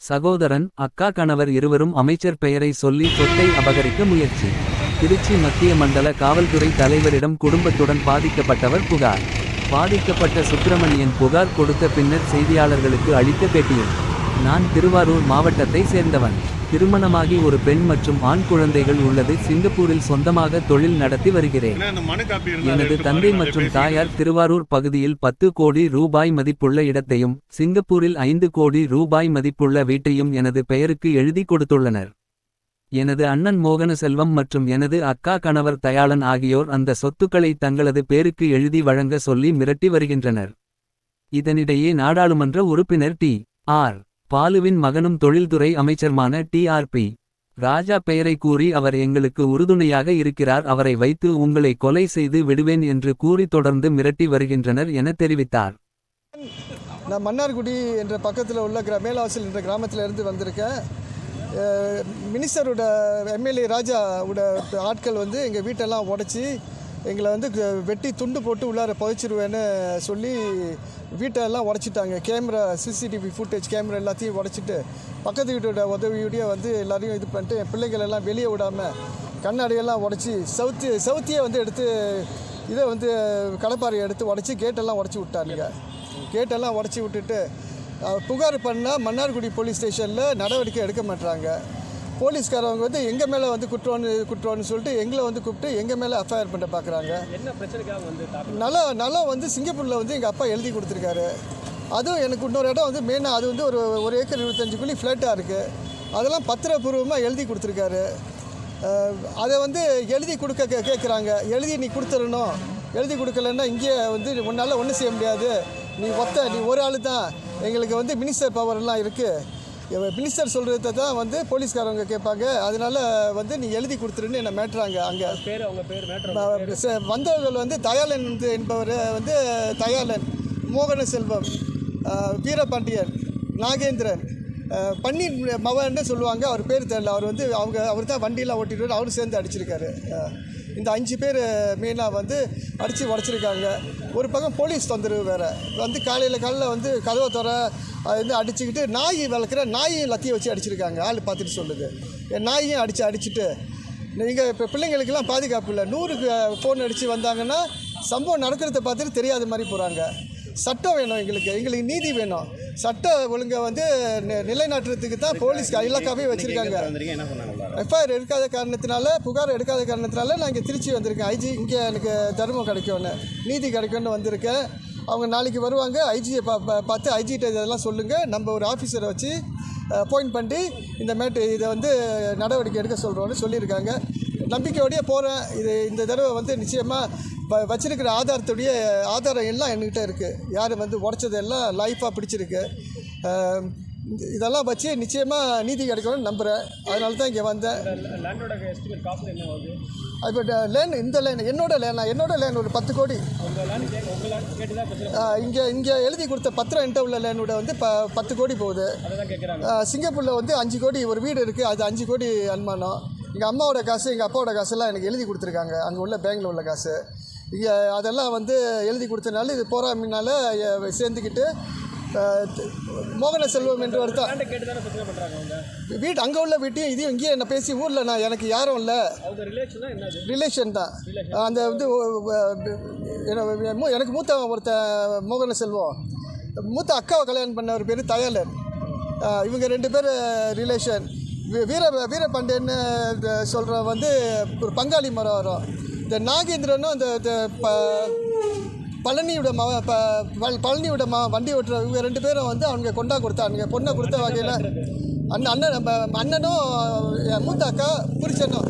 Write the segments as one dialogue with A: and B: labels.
A: சகோதரன் அக்கா கணவர் இருவரும் அமைச்சர் பெயரை சொல்லி சொத்தை அபகரிக்க முயற்சி. திருச்சி மத்திய மண்டல காவல்துறை தலைவரிடம் குடும்பத்துடன் பாதிக்கப்பட்டவர் புகார். பாதிக்கப்பட்ட சுப்பிரமணியன் புகார் கொடுத்த பின்னர் செய்தியாளர்களுக்கு அளித்த பேட்டியில் நான் திருவாரூர் மாவட்டத்தை சேர்ந்தவன். திருமணமாகி ஒரு பெண் மற்றும் ஆண் குழந்தைகள் உள்ளது. சிங்கப்பூரில் சொந்தமாக தொழில் நடத்தி வருகிறேன். எனது தந்தை மற்றும். தாயார் திருவாரூர் பகுதியில் பத்து கோடி ரூபாய் மதிப்புள்ள இடத்தையும் சிங்கப்பூரில் ஐந்து கோடி ரூபாய் மதிப்புள்ள வீட்டையும் எனது பெயருக்கு எழுதி கொடுத்துள்ளனர். எனது அண்ணன் மோகனசெல்வம் மற்றும் எனது அக்கா கணவர் தயாளன் ஆகியோர் அந்த சொத்துக்களை தங்களது பேருக்கு எழுதி வழங்க சொல்லி மிரட்டி வருகின்றனர். இதனிடையே நாடாளுமன்ற உறுப்பினர் டி. ஆர். பாலுவின் மகனும் தொழில்துறை அமைச்சருமான டிஆர்பி ராஜா பெயரை கூறி அவர் எங்களுக்கு உறுதுணையாக இருக்கிறார் அவரை வைத்து உங்களை கொலை செய்து விடுவேன் என்று கூறி தொடர்ந்து மிரட்டி வருகின்றனர் என தெரிவித்தார்.
B: நான் மன்னார்குடி என்ற பக்கத்தில் உள்ள கிரா மேலாசில் என்ற கிராமத்தில் இருந்து வந்திருக்கேன். மினிஸ்டரோட எம்எல்ஏ ராஜாவோட ஆட்கள் வந்து எங்கள் வீட்டெல்லாம் உடச்சி எங்களை வந்து வெட்டி துண்டு போட்டு உள்ளார புதைச்சிருவேன்னு சொல்லி வீட்டெல்லாம் உடச்சிட்டாங்க. கேமரா சிசிடிவி ஃபுட்டேஜ் கேமரா எல்லாத்தையும் உடச்சிட்டு பக்கத்து வீட்டோட உதவியோடய வந்து எல்லாரையும் இது பண்ணிட்டு என் பிள்ளைகள் எல்லாம் வெளியே விடாமல் கண்ணாடியெல்லாம் உடச்சி சவுத்தி சவுத்தியை வந்து எடுத்து இதை வந்து கடப்பாறை எடுத்து உடச்சி கேட்டெல்லாம் உடச்சி விட்டாருங்க கேட்டெல்லாம் உடச்சி விட்டுட்டு புகார் பண்ணால் மன்னார்குடி போலீஸ் ஸ்டேஷனில் நடவடிக்கை எடுக்க மாட்டாங்க போலீஸ்காரவங்க வந்து எங்கள் மேலே வந்து குற்றம்னு குற்றம்னு சொல்லிட்டு எங்களை வந்து கூப்பிட்டு எங்கள் மேலே எஃப்ஐஆர் பண்ண பார்க்குறாங்க நிலம் நிலம் வந்து சிங்கப்பூரில் வந்து எங்கள் அப்பா எழுதி கொடுத்துருக்காரு. அதுவும் எனக்கு இன்னொரு இடம் வந்து மெயினாக அது வந்து ஒரு ஒரு ஏக்கர் இருபத்தஞ்சு குழி ஃப்ளாட்டாக இருக்குது அதெல்லாம் பத்திரப்பூர்வமாக எழுதி கொடுத்துருக்காரு. அதை வந்து எழுதி கொடுக்க கே கேட்குறாங்க எழுதி நீ கொடுத்துடணும். எழுதி கொடுக்கலன்னா இங்கே வந்து உன்னால் ஒன்றும் செய்ய முடியாது. நீ ஒத்த நீ ஒரு ஆள் தான் எங்களுக்கு வந்து மினிஸ்டர் பவர்லாம் இருக்குது மினிஸ்டர் சொல்கிறத தான் வந்து போலீஸ்காரவங்க கேட்பாங்க. அதனால வந்து நீ எழுதி கொடுத்துருன்னு என்னை மேட்டுறாங்க அங்கே.
C: பேர் அவங்க பேர்
B: வந்தவர்கள் வந்து தயாளன் என்பவர் வந்து தயாளன் மோகன செல்வம் வீரபாண்டியன் நாகேந்திரன் பன்னீர் மவன்னு சொல்லுவாங்க. அவர் பேர் தெரியல. அவர் வந்து அவங்க அவர் தான் வண்டியெலாம் ஓட்டிட்டு அவரும் சேர்ந்து அடிச்சிருக்காரு. இந்த அஞ்சு பேர் மெயினாக வந்து அடித்து உடச்சிருக்காங்க. ஒரு பக்கம் போலீஸ் தொந்தரவு வேறு. வந்து காலையில் காலையில் வந்து கதவை துற அது வந்து அடிச்சுக்கிட்டு நாய் வளர்க்குற நாயும் லத்தியை வச்சு அடிச்சிருக்காங்க. ஆள் பார்த்துட்டு சொல்லுது. என் நாயையும் அடித்து அடிச்சுட்டு. நீங்கள் இப்போ பிள்ளைங்களுக்கெல்லாம் பாதுகாப்பு இல்லை. நூறுக்கு ஃபோன் அடித்து வந்தாங்கன்னா சம்பவம் நடக்கிறத பார்த்துட்டு தெரியாத மாதிரி போகிறாங்க சட்டம் வேணும் எங்களுக்கு. எங்களுக்கு நீதி வேணும். சட்ட ஒழுங்கை வந்து நி- நிலைநாட்டுறதுக்கு தான் போலீஸ் இலாக்காவே வச்சுருக்காங்க. எஃப்ஐஆர் எடுக்காத காரணத்தினால புகார் எடுக்காத காரணத்தினால நான் இங்கே திருச்சி வந்திருக்கேன் ஐஜி இங்கே எனக்கு தர்மம் கிடைக்கும்னு நீதி கிடைக்கும்னு வந்திருக்கேன் அவங்க நாளைக்கு வருவாங்க ஐஜியை பா பார்த்து ஐஜிகிட்ட இதெல்லாம் சொல்லுங்கள் நம்ம ஒரு ஆஃபீஸரை வச்சு அப்பாயிண்ட் பண்ணி இந்த மேட்டு இதை வந்து நடவடிக்கை எடுக்க சொல்கிறோன்னு சொல்லியிருக்காங்க. நம்பிக்கையோடையே போகிறேன் இது இந்த தடவை வந்து நிச்சயமாக வ வச்சிருக்கிற ஆதாரத்துடைய ஆதாரம் எல்லாம் என்கிட்ட இருக்குது யார் வந்து உடச்சதெல்லாம் லைஃபாக பிடிச்சிருக்கு. இதெல்லாம் வச்சு நிச்சயமாக நீதி கிடைக்கும்னு நம்புகிறேன் அதனால தான் இங்கே வந்தேன். இப்போ லேன் இந்த லேன் என்னோட லேனா என்னோட லேன் ஒரு பத்து கோடி. இங்கே இங்கே எழுதி கொடுத்த பத்திரம் என்கிட்ட உள்ள லேனோட வந்து ப பத்து கோடி போகுது. சிங்கப்பூரில் வந்து அஞ்சு கோடி ஒரு வீடு இருக்குது அது அஞ்சு கோடி அனுமானம். எங்கள் அம்மாவோட காசு எங்கள் அப்பாவோட காசெல்லாம் எனக்கு எழுதி கொடுத்துருக்காங்க. அங்கே உள்ள பேங்கில் உள்ள காசு. இங்கே அதெல்லாம் வந்து எழுதி கொடுத்தனால இது போராமினால சேர்ந்துக்கிட்டு மோகன செல்வம் என்று ஒருத்தன்
C: லேண்டை கேட்டு தானே பிரச்சனை பண்ணுறாங்க அவங்க?
B: வீடு அங்கே உள்ள வீட்டையும் இதையும் இங்கேயே என்ன பேசி ஊரில் நான் எனக்கு யாரும் இல்லை.
C: ரிலேஷன் தான்
B: அந்த வந்து எனக்கு மூத்த ஒருத்தன் மோகன செல்வம். மூத்த அக்காவை கல்யாணம் பண்ணவர் பேர் தயாளன். இவங்க ரெண்டு பேர் ரிலேஷன் வீர வீரபாண்டியன்னு சொல்கிற வந்து ஒரு பங்காளி மரம் வரும். இந்த நாகேந்திரனும் இந்த ப பழனியோட ம ப பழ- பழனியோட ம வண்டி ஓட்டுற இவங்க ரெண்டு பேரும் வந்து அவங்க கொண்டா கொடுத்தாங்க பொண்ணை கொடுத்த வகையில் அண்ணன் அண்ணன் நம்ம அண்ணனும் என் மூத்த அக்கா புரிச்சனும்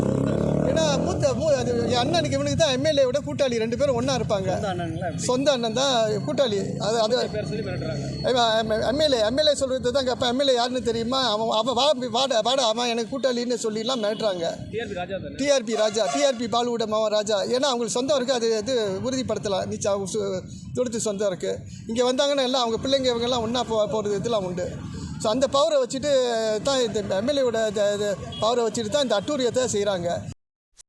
B: ஏன்னா மூத்த மூ அது என் அண்ணனுக்கு இவனுக்கு தான் எம்எல்ஏ விட கூட்டாளி ரெண்டு பேரும் ஒன்றா இருப்பாங்க. சொந்த அண்ணன் தான் கூட்டாளி. அது அது எம்எல்ஏ எம்எல்ஏ சொல்கிறது தான் அப்போ எம்எல்ஏ யாருன்னு தெரியுமா? அவன் அவன் வா வாட வாட அவன் எனக்கு கூட்டாளின்னு சொல்லிலாம் மிரட்டுறாங்க.
C: டிஆர்பி ராஜா
B: டிஆர்பி பாலுவோட மாவன் ராஜா. ஏன்னா அவங்களுக்கு சொந்தம் இருக்குது அது இது உறுதிப்படுத்தலாம். நீச்சா தூரத்து சொந்தம் இருக்குது இங்கே வந்தாங்கன்னா எல்லாம் அவங்க பிள்ளைங்க இவங்கெல்லாம் ஒன்றா போ போகிறது இதெல்லாம் உண்டு. ஸோ அந்த பவரை வச்சுட்டு தான் இந்த எம்எல்ஏவோட பவரை வச்சுட்டு தான் இந்த அட்டூரியத்தை செய்கிறாங்க